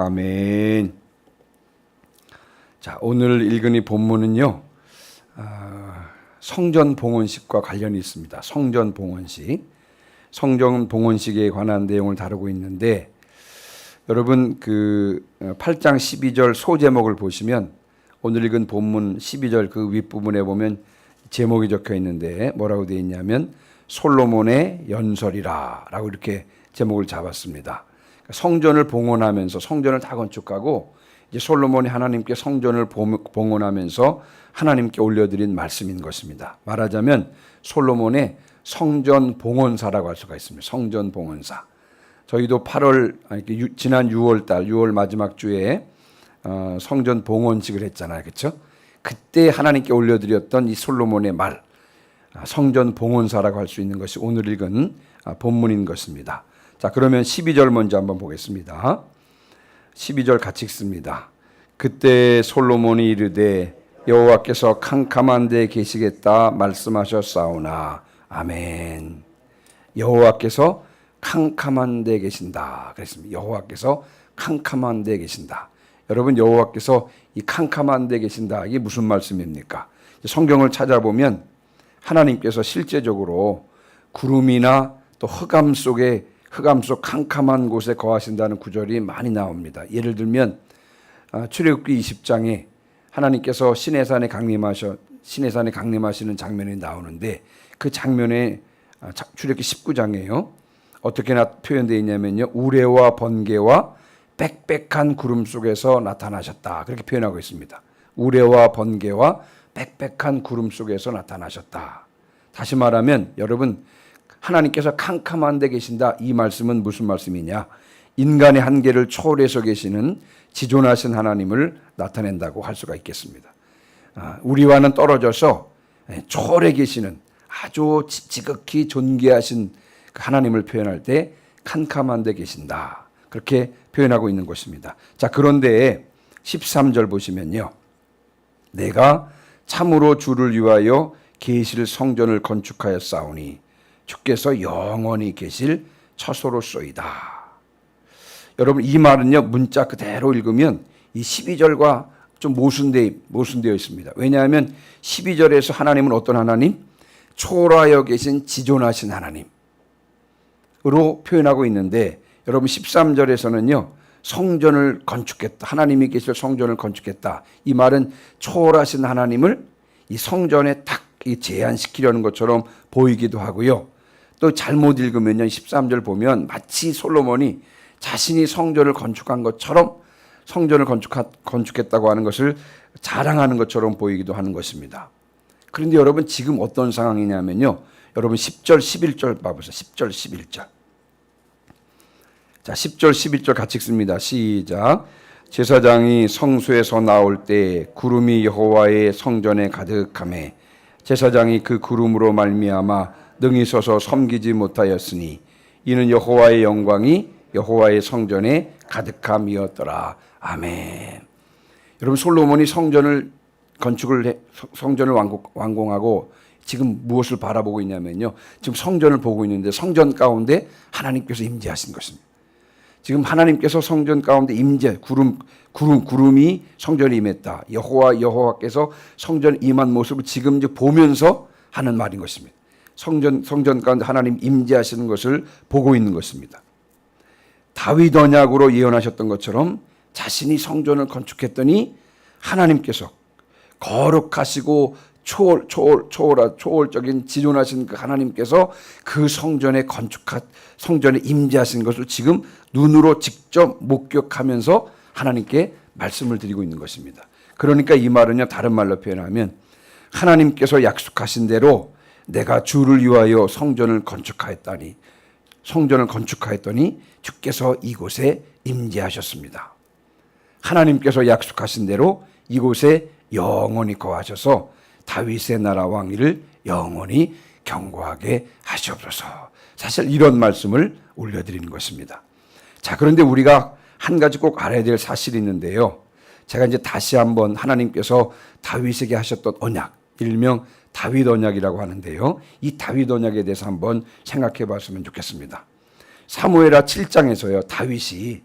아멘. 자, 오늘 읽은 이 본문은요, 아, 성전 봉헌식과 관련이 있습니다. 성전 봉헌식. 성전 봉헌식에 관한 내용을 다루고 있는데, 여러분 그 8장 12절 소제목을 보시면 오늘 읽은 본문 12절 그 윗부분에 보면 제목이 적혀 있는데 뭐라고 되어 있냐면 솔로몬의 연설이라라고 이렇게 제목을 잡았습니다. 성전을 봉헌하면서 성전을 다 건축하고 이제 솔로몬이 하나님께 성전을 봉헌하면서 하나님께 올려드린 말씀인 것입니다. 말하자면 솔로몬의 성전 봉헌사라고 할 수가 있습니다. 성전 봉헌사. 저희도 8월 아니 지난 6월 달 6월 마지막 주에 어, 성전 봉헌식을 했잖아요. 그렇죠? 그때 하나님께 올려드렸던 이 솔로몬의 말 아, 성전 봉헌사라고 할 수 있는 것이 오늘 읽은 아, 본문인 것입니다. 자, 그러면 12절 먼저 한번 보겠습니다. 12절 같이 읽습니다. 그때 솔로몬이 이르되 여호와께서 캄캄한 데 계시겠다 말씀하셨사오나 아멘. 여호와께서 캄캄한 데 계신다. 그랬습니다. 여호와께서 캄캄한 데 계신다. 여러분 여호와께서 이 캄캄한 데 계신다. 이게 무슨 말씀입니까? 성경을 찾아보면 하나님께서 실제적으로 구름이나 또 흑암 속에 흑암 속 캄캄한 곳에 거하신다는 구절이 많이 나옵니다. 예를 들면 아, 출애굽기 20장에 하나님께서 시내산에 강림하셔 시내산에 강림하시는 장면이 나오는데 그 장면에 아, 출애굽기 19장에요. 어떻게 나 표현되어 있냐면요. 우레와 번개와 빽빽한 구름 속에서 나타나셨다. 그렇게 표현하고 있습니다. 우레와 번개와 빽빽한 구름 속에서 나타나셨다. 다시 말하면 여러분 하나님께서 캄캄한 데 계신다. 이 말씀은 무슨 말씀이냐? 인간의 한계를 초월해서 계시는 지존하신 하나님을 나타낸다고 할 수가 있겠습니다. 아, 우리와는 떨어져서 초월해 계시는 아주 지극히 존귀하신 그 하나님을 표현할 때 캄캄한 데 계신다. 그렇게 표현하고 있는 것입니다. 자, 그런데 13절 보시면요. 내가 참으로 주를 위하여 계실 성전을 건축하여 싸우니 주께서 영원히 계실 처소로쏘이다. 여러분 이 말은요 문자 그대로 읽으면 이 12절과 좀 모순되, 모순되어 있습니다. 왜냐하면 12절에서 하나님은 어떤 하나님? 초월하여 계신 지존하신 하나님. 으로 표현하고 있는데 여러분 13절에서는요. 성전을 건축했다. 하나님이 계실 성전을 건축했다. 이 말은 초월하신 하나님을 이 성전에 딱 제한시키려는 것처럼 보이기도 하고요. 또 잘못 읽으면요. 13절 보면 마치 솔로몬이 자신이 성전을 건축한 것처럼 성전을 건축했다고 하는 것을 자랑하는 것처럼 보이기도 하는 것입니다. 그런데 여러분 지금 어떤 상황이냐면요. 여러분 10절, 11절 봐보세요. 10절, 11절. 자, 10절, 11절 같이 읽습니다. 시작. 제사장이 성수에서 나올 때 구름이 여호와의 성전에 가득함에 제사장이 그 구름으로 말미암아 능히 서서 섬기지 못하였으니 이는 여호와의 영광이 여호와의 성전에 가득함이었더라. 아멘. 여러분 솔로몬이 성전을 건축을 해, 성전을 완공, 하고 지금 무엇을 바라보고 있냐면요. 지금 성전을 보고 있는데 성전 가운데 하나님께서 임재하신 것입니다. 지금 하나님께서 성전 가운데 임재 구름 구름 구름이 성전에 임했다. 여호와 여호와께서 성전 임한 모습을 지금 이제 보면서 하는 말인 것입니다. 성전 성전 가운데 하나님 임재하시는 것을 보고 있는 것입니다. 다윗 언약으로 예언하셨던 것처럼 자신이 성전을 건축했더니 하나님께서 거룩하시고 초월, 초월, 초월, 초월적인 지존하신 그 하나님께서 그 성전에 건축한 성전에 임재하신 것을 지금 눈으로 직접 목격하면서 하나님께 말씀을 드리고 있는 것입니다. 그러니까 이 말은요, 다른 말로 표현하면 하나님께서 약속하신 대로 내가 주를 위하여 성전을 건축하였다니, 성전을 건축하였더니 주께서 이곳에 임재하셨습니다. 하나님께서 약속하신 대로 이곳에 영원히 거하셔서 다윗의 나라 왕위를 영원히 경고하게 하시옵소서. 사실 이런 말씀을 올려드리는 것입니다. 자, 그런데 우리가 한 가지 꼭 알아야 될 사실이 있는데요. 제가 이제 다시 한번 하나님께서 다윗에게 하셨던 언약, 일명 다윗 언약이라고 하는데요. 이 다윗 언약에 대해서 한번 생각해 봤으면 좋겠습니다. 사무엘하 7장에서요. 다윗이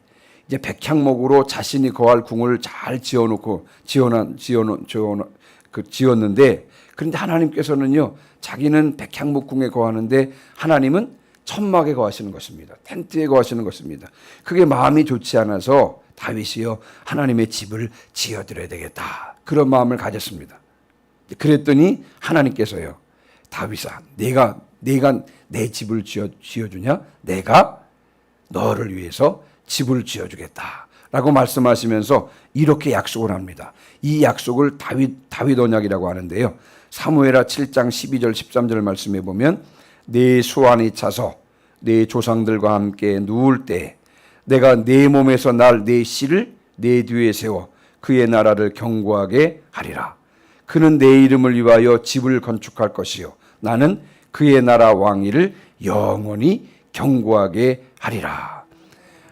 이제 백향목으로 자신이 거할 궁을 잘 지어 놓고 지어놓 지어놓 지어놓 그 지었는데 그런데 하나님께서는요 자기는 백향목 궁에 거하는데 하나님은 천막에 거하시는 것입니다. 텐트에 거하시는 것입니다. 그게 마음이 좋지 않아서 다윗이요 하나님의 집을 지어드려야 되겠다 그런 마음을 가졌습니다. 그랬더니 하나님께서요 다윗아 내가 내가 내 집을 지어 지어 주냐 내가 너를 위해서 집을 지어 주겠다. 라고 말씀하시면서 이렇게 약속을 합니다. 이 약속을 다윗, 다윗 언약이라고 하는데요. 사무엘하 7장 12절 13절 말씀해 보면 내 수완이 차서 내 조상들과 함께 누울 때 내가 내 몸에서 날 내 씨를 내 뒤에 세워 그의 나라를 경고하게 하리라. 그는 내 이름을 위하여 집을 건축할 것이요. 나는 그의 나라 왕위를 영원히 경고하게 하리라.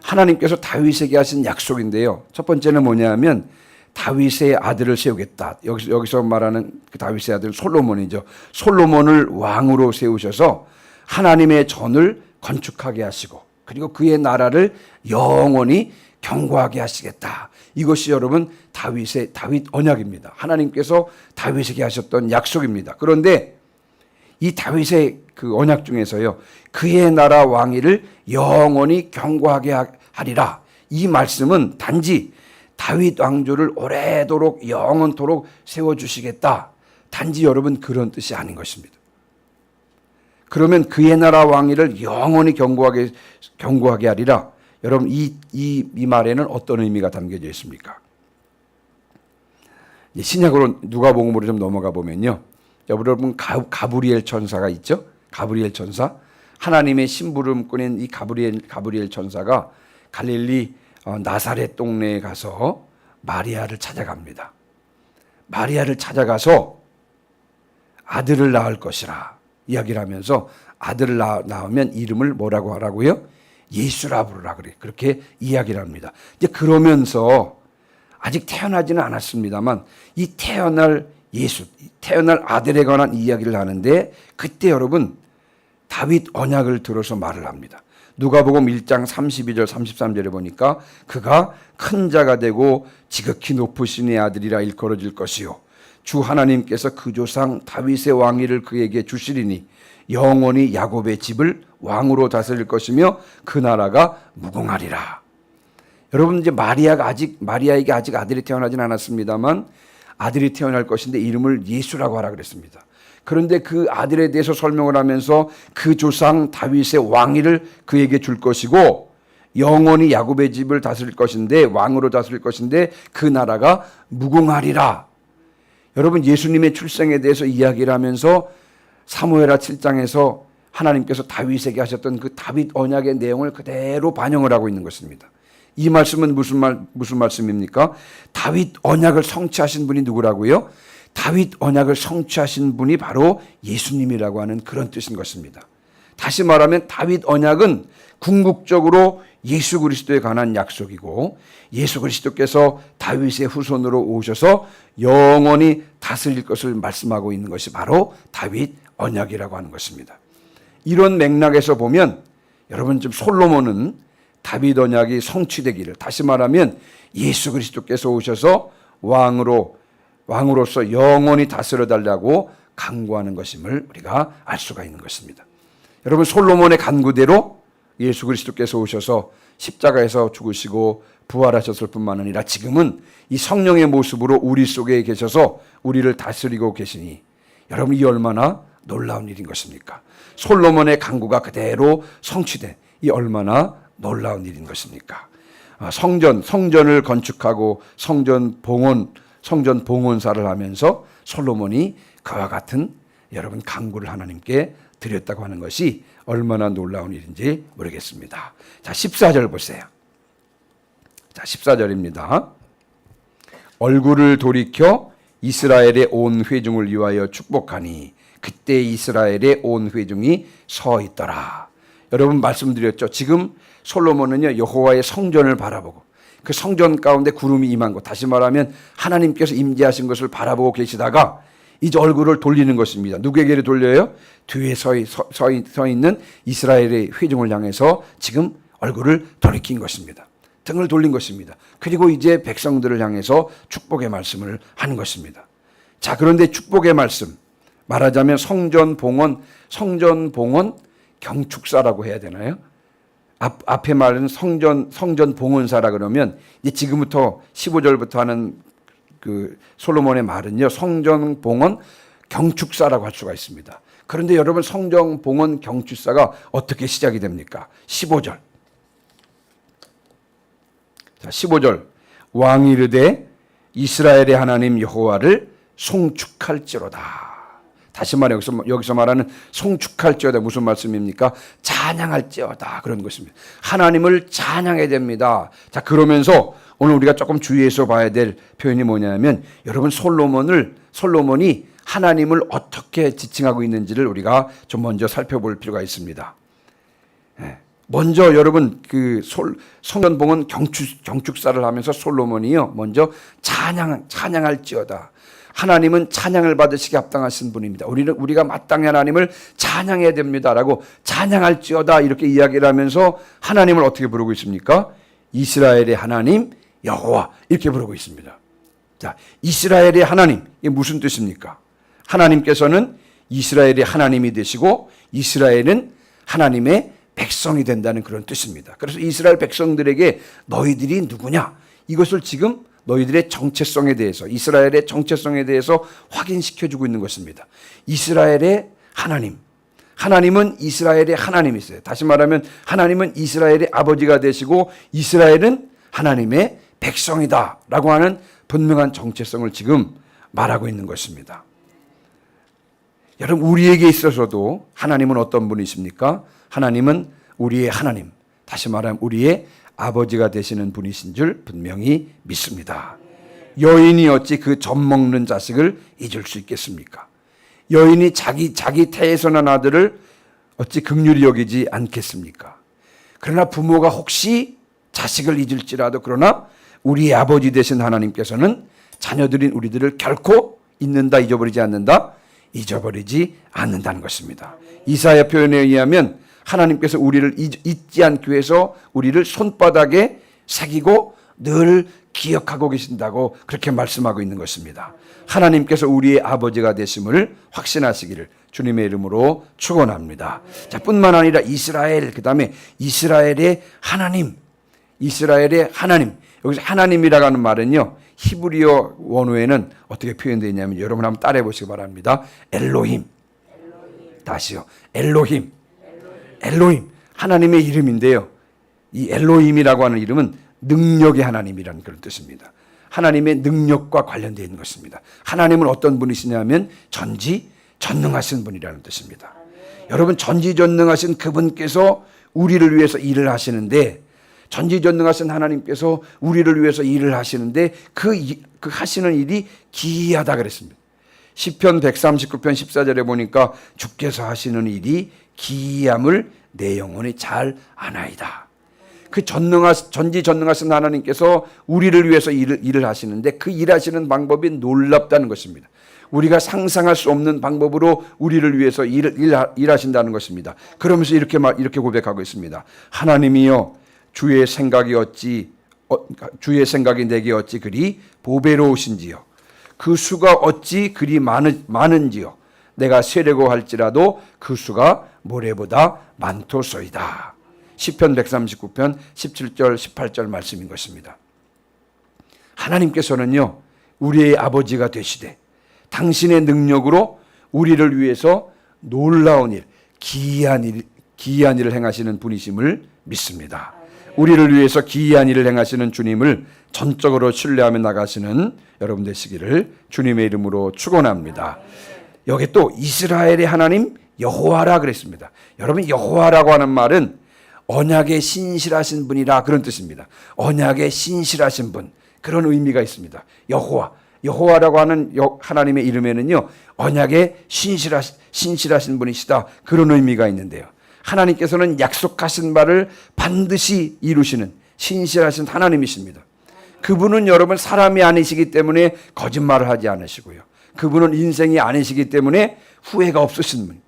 하나님께서 다윗에게 하신 약속인데요. 첫 번째는 뭐냐면 다윗의 아들을 세우겠다. 여기서, 여기서 말하는 그 다윗의 아들 솔로몬이죠. 솔로몬을 왕으로 세우셔서 하나님의 전을 건축하게 하시고 그리고 그의 나라를 영원히 경고하게 하시겠다. 이것이 여러분 다윗의 다윗 언약입니다. 하나님께서 다윗에게 하셨던 약속입니다. 그런데 이 다윗의 그 언약 중에서요. 그의 나라 왕위를 영원히 경고하게 하리라. 이 말씀은 단지 다윗 왕조를 오래도록 영원토록 세워 주시겠다. 단지 여러분 그런 뜻이 아닌 것입니다. 그러면 그의 나라 왕위를 영원히 경고하게 경고하게 하리라. 여러분 이 이 이 말에는 어떤 의미가 담겨져 있습니까? 신약으로 누가복음으로 좀 넘어가 보면요. 여러분 가 브리엘 천사가 있죠? 가브리엘 천사. 하나님의 심부름꾼인 이 가브리엘 가브리엘 천사가 갈릴리 어, 나사렛 동네에 가서 마리아를 찾아갑니다. 마리아를 찾아가서 아들을 낳을 것이라 이야기를 하면서 아들을 낳으면 이름을 뭐라고 하라고요? 예수라 부르라 그래. 그렇게 이야기를 합니다. 이제 그러면서 아직 태어나지는 않았습니다만 이 태어날 예수, 태어날 아들에 관한 이야기를 하는데 그때 여러분 다윗 언약을 들어서 말을 합니다. 누가복음 1장 32절 33절에 보니까 그가 큰 자가 되고 지극히 높으신 의 아들이라 일컬어질 것이요 주 하나님께서 그 조상 다윗의 왕위를 그에게 주시리니 영원히 야곱의 집을 왕으로 다스릴 것이며 그 나라가 무궁하리라. 여러분 이제 마리아가 아직 마리아에게 아직 아들이 태어나진 않았습니다만 아들이 태어날 것인데 이름을 예수라고 하라 그랬습니다. 그런데 그 아들에 대해서 설명을 하면서 그 조상 다윗의 왕위를 그에게 줄 것이고 영원히 야곱의 집을 다스릴 것인데 왕으로 다스릴 것인데 그 나라가 무궁하리라. 여러분 예수님의 출생에 대해서 이야기를 하면서 사무엘하 7장에서 하나님께서 다윗에게 하셨던 그 다윗 언약의 내용을 그대로 반영을 하고 있는 것입니다. 이 말씀은 무슨 말 무슨 말씀입니까? 다윗 언약을 성취하신 분이 누구라고요? 다윗 언약을 성취하신 분이 바로 예수님이라고 하는 그런 뜻인 것입니다. 다시 말하면 다윗 언약은 궁극적으로 예수 그리스도에 관한 약속이고 예수 그리스도께서 다윗의 후손으로 오셔서 영원히 다스릴 것을 말씀하고 있는 것이 바로 다윗 언약이라고 하는 것입니다. 이런 맥락에서 보면 여러분 좀 솔로몬은 다윗 언약이 성취되기를 다시 말하면 예수 그리스도께서 오셔서 왕으로 왕으로서 영원히 다스려 달라고 강구하는 것임을 우리가 알 수가 있는 것입니다. 여러분 솔로몬의 간구대로 예수 그리스도께서 오셔서 십자가에서 죽으시고 부활하셨을 뿐만 아니라 지금은 이 성령의 모습으로 우리 속에 계셔서 우리를 다스리고 계시니 여러분 이 얼마나 놀라운 일인 것입니까? 솔로몬의 강구가 그대로 성취된 이 얼마나 놀라운 일인 것입니까? 아, 성전 성전을 건축하고 성전 봉헌 성전 봉헌사를 하면서 솔로몬이 그와 같은 여러분 강구를 하나님께 드렸다고 하는 것이 얼마나 놀라운 일인지 모르겠습니다. 자, 14절 보세요. 자, 14절입니다. 얼굴을 돌이켜 이스라엘의 온 회중을 위하여 축복하니 그때 이스라엘의 온 회중이 서 있더라. 여러분 말씀드렸죠. 지금 솔로몬은요 여호와의 성전을 바라보고 그 성전 가운데 구름이 임한 것 다시 말하면 하나님께서 임재하신 것을 바라보고 계시다가 이제 얼굴을 돌리는 것입니다. 누구에게 돌려요? 뒤에 서, 서, 서 있는 이스라엘의 회중을 향해서 지금 얼굴을 돌이킨 것입니다. 등을 돌린 것입니다. 그리고 이제 백성들을 향해서 축복의 말씀을 하는 것입니다. 자, 그런데 축복의 말씀 말하자면 성전 봉헌, 성전 봉헌 경축사라고 해야 되나요? 앞, 앞에 말은 성전 성전 봉헌사라 그러면 이제 지금부터 15절부터 하는 그 솔로몬의 말은요. 성전 봉헌 경축사라고 할 수가 있습니다. 그런데 여러분 성전 봉헌 경축사가 어떻게 시작이 됩니까? 15절. 자, 15절. 왕이 이르되 이스라엘의 하나님 여호와를 송축할지로다. 다시 말해 여기서 여기서 말하는 송축할지어다 무슨 말씀입니까? 찬양할지어다 그런 것입니다. 하나님을 찬양해야 됩니다. 자 그러면서 오늘 우리가 조금 주의해서 봐야 될 표현이 뭐냐면 여러분 솔로몬을 솔로몬이 하나님을 어떻게 지칭하고 있는지를 우리가 좀 먼저 살펴볼 필요가 있습니다. 예. 먼저 여러분 그 솔, 성전봉은 경축, 경축사를 하면서 솔로몬이요 먼저 찬양 찬양할지어다. 하나님은 찬양을 받으시기 합당하신 분입니다. 우리는 우리가 마땅히 하나님을 찬양해야 됩니다라고 찬양할지어다 이렇게 이야기를 하면서 하나님을 어떻게 부르고 있습니까? 이스라엘의 하나님 여호와 이렇게 부르고 있습니다. 자, 이스라엘의 하나님 이게 무슨 뜻입니까? 하나님께서는 이스라엘의 하나님이 되시고 이스라엘은 하나님의 백성이 된다는 그런 뜻입니다. 그래서 이스라엘 백성들에게 너희들이 누구냐? 이것을 지금 너희들의 정체성에 대해서 이스라엘의 정체성에 대해서 확인시켜 주고 있는 것입니다. 이스라엘의 하나님. 하나님은 이스라엘의 하나님이세요. 다시 말하면 하나님은 이스라엘의 아버지가 되시고 이스라엘은 하나님의 백성이다 라고 하는 분명한 정체성을 지금 말하고 있는 것입니다. 여러분 우리에게 있어서도 하나님은 어떤 분이십니까? 하나님은 우리의 하나님. 다시 말하면 우리의 아버지가 되시는 분이신 줄 분명히 믿습니다. 여인이 어찌 그 젖 먹는 자식을 잊을 수 있겠습니까? 여인이 자기 자기 태에서 난 아들을 어찌 극률이 여기지 않겠습니까? 그러나 부모가 혹시 자식을 잊을지라도 그러나 우리 아버지 되신 하나님께서는 자녀들인 우리들을 결코 잊는다 잊어버리지 않는다 잊어버리지 않는다는 것입니다. 이사야 표현에 의하면 하나님께서 우리를 잊지 않기 위해서 우리를 손바닥에 새기고 늘 기억하고 계신다고 그렇게 말씀하고 있는 것입니다. 하나님께서 우리의 아버지가 되심을 확신하시기를 주님의 이름으로 축원합니다. 자, 뿐만 아니라 이스라엘 그다음에 이스라엘의 하나님 이스라엘의 하나님 여기서 하나님이라고 하는 말은요. 히브리어 원어에는 어떻게 표현되어 있냐면 여러분 한번 따라해 보시기 바랍니다. 엘로힘. 다시요. 엘로힘. 엘로힘. 하나님의 이름인데요. 이 엘로힘이라고 하는 이름은 능력의 하나님이라는 그런 뜻입니다. 하나님의 능력과 관련되어 있는 것입니다. 하나님은 어떤 분이시냐면 전지 전능하신 분이라는 뜻입니다. 여러분 전지전능하신 그분께서 우리를 위해서 일을 하시는데 전지전능하신 하나님께서 우리를 위해서 일을 하시는데 그, 그 하시는 일이 기이하다 그랬습니다. 시편 139편 14절에 보니까 주께서 하시는 일이 기이함을 내 영혼이 잘 아나이다. 그 전능하 전지 전능하신 하나님께서 우리를 위해서 일을, 일을 하시는데 그 일하시는 방법이 놀랍다는 것입니다. 우리가 상상할 수 없는 방법으로 우리를 위해서 일, 일, 일하신다는 것입니다. 그러면서 이렇게 말, 이렇게 고백하고 있습니다. 하나님이여 주의 생각이 어찌 어, 주의 생각이 내게 어찌 그리 보배로우신지요. 그 수가 어찌 그리 많은, 많은지요. 내가 세려고 할지라도 그 수가 모래보다 많도소이다. 시편 139편 17절 18절 말씀인 것입니다. 하나님께서는요. 우리의 아버지가 되시되 당신의 능력으로 우리를 위해서 놀라운 일, 기이한 일, 기이한 일을 행하시는 분이심을 믿습니다. 우리를 위해서 기이한 일을 행하시는 주님을 전적으로 신뢰하며 나가시는 여러분 되시기를 주님의 이름으로 축원합니다. 여기 또 이스라엘의 하나님 여호와라 그랬습니다. 여러분 여호와라고 하는 말은 언약에 신실하신 분이라 그런 뜻입니다. 언약에 신실하신 분 그런 의미가 있습니다. 여호와 여호와라고 하는 하나님의 이름에는요 언약에 신실하신, 신실하신 분이시다 그런 의미가 있는데요. 하나님께서는 약속하신 바를 반드시 이루시는 신실하신 하나님이십니다. 그분은 여러분 사람이 아니시기 때문에 거짓말을 하지 않으시고요. 그분은 인생이 아니시기 때문에 후회가 없으신 분.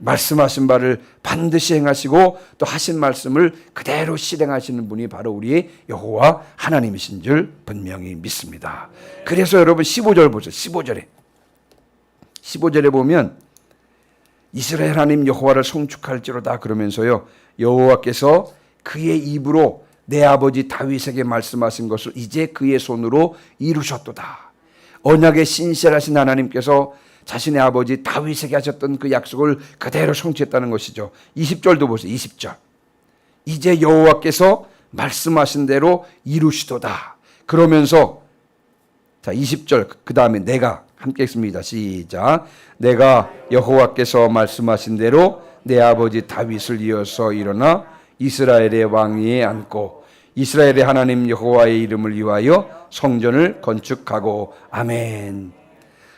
말씀하신 바를 반드시 행하시고 또 하신 말씀을 그대로 실행하시는 분이 바로 우리의 여호와 하나님이신 줄 분명히 믿습니다. 그래서 여러분 15절 보세요. 15절에 15절에 보면 이스라엘 하나님 여호와를 송축할지로다 그러면서요. 여호와께서 그의 입으로 내 아버지 다윗에게 말씀하신 것을 이제 그의 손으로 이루셨도다. 언약의 신실하신 하나님께서 자신의 아버지 다윗에게 하셨던 그 약속을 그대로 성취했다는 것이죠. 20절도 보세요. 20절. 이제 여호와께서 말씀하신 대로 이루시도다. 그러면서 자, 20절 그 다음에 내가 함께 읽습니다. 시작. 내가 여호와께서 말씀하신 대로 내 아버지 다윗을 이어서 일어나 이스라엘의 왕위에 앉고 이스라엘의 하나님 여호와의 이름을 위하여 성전을 건축하고 아멘.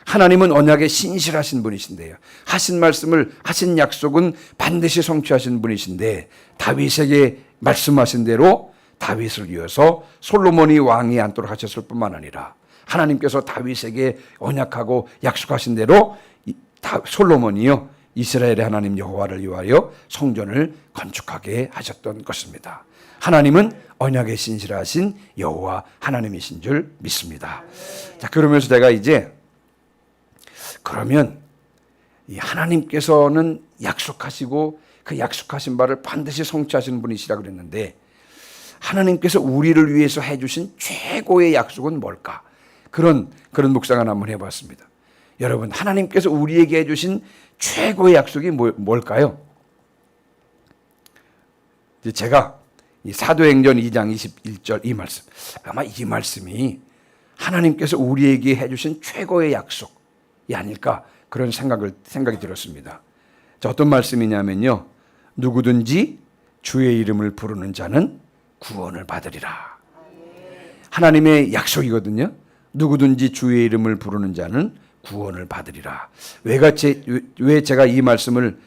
하나님은 언약에 신실하신 분이신데요. 하신 말씀을 하신 약속은 반드시 성취하신 분이신데 다윗에게 말씀하신 대로 다윗을 위해서 솔로몬이 왕이 앉도록 하셨을 뿐만 아니라 하나님께서 다윗에게 언약하고 약속하신 대로 솔로몬이요 이스라엘의 하나님 여호와를 위하여 성전을 건축하게 하셨던 것입니다. 하나님은 언약에 신실하신 여호와 하나님이신 줄 믿습니다. 자 그러면서 내가 이제 그러면 이 하나님께서는 약속하시고 그 약속하신 바를 반드시 성취하시는 분이시라 그랬는데 하나님께서 우리를 위해서 해주신 최고의 약속은 뭘까? 그런 그런 묵상을 한번 해봤습니다. 여러분 하나님께서 우리에게 해주신 최고의 약속이 뭐, 뭘까요? 제가 이 사도행전 2장 21절 이 말씀 아마 이 말씀이 하나님께서 우리에게 해주신 최고의 약속이 아닐까 그런 생각을 생각이 들었습니다. 자, 어떤 말씀이냐면요 누구든지 주의 이름을 부르는 자는 구원을 받으리라. 하나님의 약속이거든요. 누구든지 주의 이름을 부르는 자는 구원을 받으리라. 왜가 제, 왜 제가 이 말씀을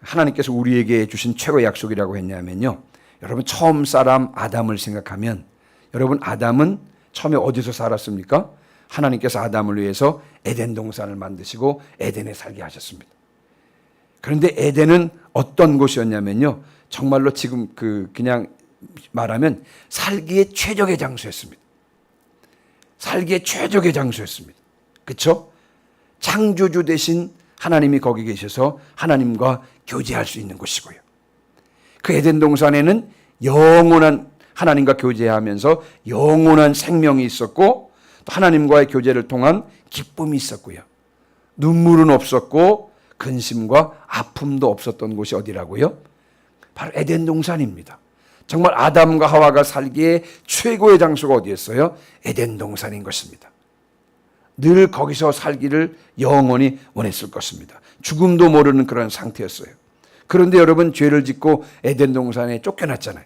하나님께서 우리에게 주신 최고 약속이라고 했냐면요. 여러분 처음 사람 아담을 생각하면 여러분 아담은 처음에 어디서 살았습니까? 하나님께서 아담을 위해서 에덴 동산을 만드시고 에덴에 살게 하셨습니다. 그런데 에덴은 어떤 곳이었냐면요. 정말로 지금 그 그냥 말하면 살기에 최적의 장소였습니다. 살기에 최적의 장소였습니다. 그렇죠? 창조주 대신 하나님이 거기 계셔서 하나님과 교제할 수 있는 곳이고요. 그 에덴 동산에는 영원한 하나님과 교제하면서 영원한 생명이 있었고 또 하나님과의 교제를 통한 기쁨이 있었고요. 눈물은 없었고 근심과 아픔도 없었던 곳이 어디라고요? 바로 에덴 동산입니다. 정말 아담과 하와가 살기에 최고의 장소가 어디였어요? 에덴 동산인 것입니다. 늘 거기서 살기를 영원히 원했을 것입니다. 죽음도 모르는 그런 상태였어요. 그런데 여러분 죄를 짓고 에덴 동산에 쫓겨났잖아요.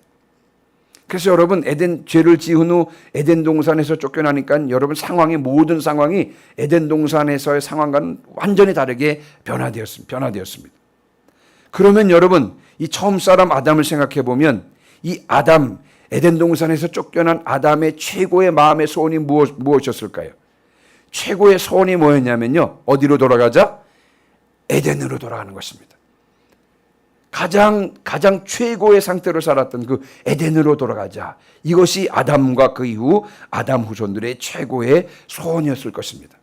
그래서 여러분 에덴 죄를 지은 후 에덴 동산에서 쫓겨나니까 여러분 상황이 모든 상황이 에덴 동산에서의 상황과는 완전히 다르게 변화되었습니다. 변화되었습니다. 그러면 여러분 이 처음 사람 아담을 생각해 보면 이 아담 에덴 동산에서 쫓겨난 아담의 최고의 마음의 소원이 무엇, 무엇이었을까요? 최고의 소원이 뭐였냐면요. 어디로 돌아가자? 에덴으로 돌아가는 것입니다. 가장 가장 최고의 상태로 살았던 그 에덴으로 돌아가자. 이것이 아담과 그 이후 아담 후손들의 최고의 소원이었을 것입니다.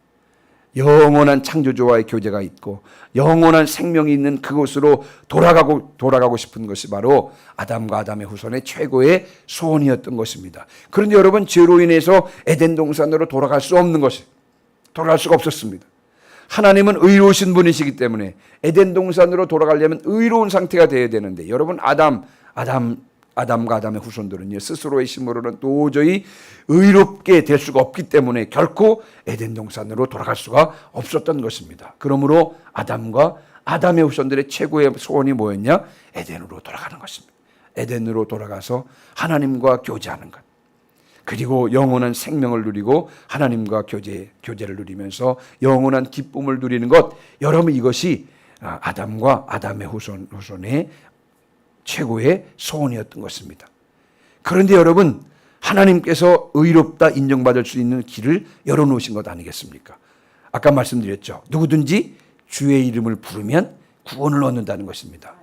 영원한 창조주와의 교제가 있고 영원한 생명이 있는 그곳으로 돌아가고 돌아가고 싶은 것이 바로 아담과 아담의 후손의 최고의 소원이었던 것입니다. 그런데 여러분 죄로 인해서 에덴 동산으로 돌아갈 수 없는 것이 돌아갈 수가 없었습니다. 하나님은 의로우신 분이시기 때문에 에덴 동산으로 돌아가려면 의로운 상태가 되어야 되는데 여러분 아담 아담 아담과 아담의 후손들은요 스스로의 힘으로는 도저히 의롭게 될 수가 없기 때문에 결코 에덴 동산으로 돌아갈 수가 없었던 것입니다. 그러므로 아담과 아담의 후손들의 최고의 소원이 뭐였냐? 에덴으로 돌아가는 것입니다. 에덴으로 돌아가서 하나님과 교제하는 것. 그리고 영원한 생명을 누리고 하나님과 교제, 교제를 누리면서 영원한 기쁨을 누리는 것. 여러분 이것이 아담과 아담의 후손, 후손의 최고의 소원이었던 것입니다. 그런데 여러분, 하나님께서 의롭다 인정받을 수 있는 길을 열어놓으신 것 아니겠습니까? 아까 말씀드렸죠. 누구든지 주의 이름을 부르면 구원을 얻는다는 것입니다.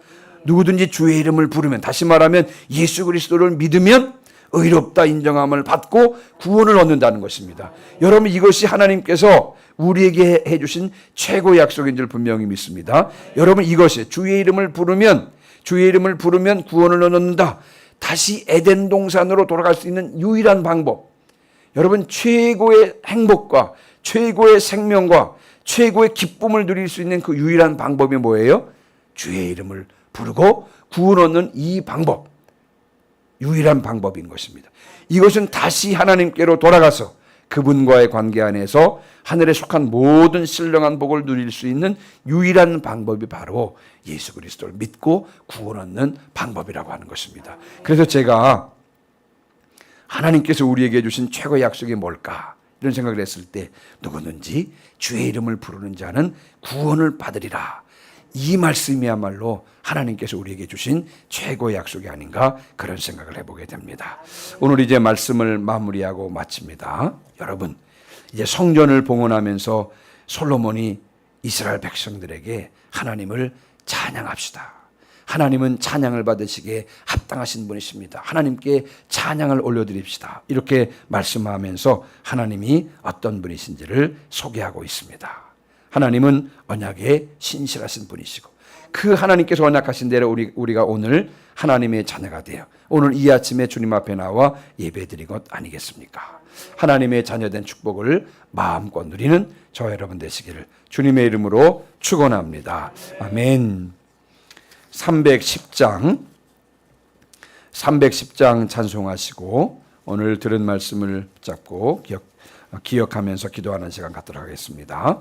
누구든지 주의 이름을 부르면 다시 말하면 예수 그리스도를 믿으면 의롭다 인정함을 받고 구원을 얻는다는 것입니다. 여러분 이것이 하나님께서 우리에게 해주신 최고 약속인 줄 분명히 믿습니다. 여러분 이것이 주의 이름을 부르면 주의 이름을 부르면 구원을 얻는다. 다시 에덴 동산으로 돌아갈 수 있는 유일한 방법. 여러분 최고의 행복과 최고의 생명과 최고의 기쁨을 누릴 수 있는 그 유일한 방법이 뭐예요? 주의 이름을 부르고 구원 얻는 이 방법. 유일한 방법인 것입니다. 이것은 다시 하나님께로 돌아가서 그분과의 관계 안에서 하늘에 속한 모든 신령한 복을 누릴 수 있는 유일한 방법이 바로 예수 그리스도를 믿고 구원 얻는 방법이라고 하는 것입니다. 그래서 제가 하나님께서 우리에게 주신 최고의 약속이 뭘까? 이런 생각을 했을 때 누구든지 주의 이름을 부르는 자는 구원을 받으리라. 이 말씀이야말로 하나님께서 우리에게 주신 최고의 약속이 아닌가 그런 생각을 해보게 됩니다. 오늘 이제 말씀을 마무리하고 마칩니다. 여러분, 이제 성전을 봉헌하면서 솔로몬이 이스라엘 백성들에게 하나님을 찬양합시다. 하나님은 찬양을 받으시기에 합당하신 분이십니다. 하나님께 찬양을 올려드립시다. 이렇게 말씀하면서 하나님이 어떤 분이신지를 소개하고 있습니다. 하나님은 언약에 신실하신 분이시고 그 하나님께서 언약하신 대로 우리, 우리가 오늘 하나님의 자녀가 되어 오늘 이 아침에 주님 앞에 나와 예배드린 것 아니겠습니까? 하나님의 자녀된 축복을 마음껏 누리는 저 여러분 되시기를 주님의 이름으로 축원합니다. 아멘. 310장 310장 찬송하시고 오늘 들은 말씀을 잡고 기억, 기억하면서 기도하는 시간 갖도록 하겠습니다.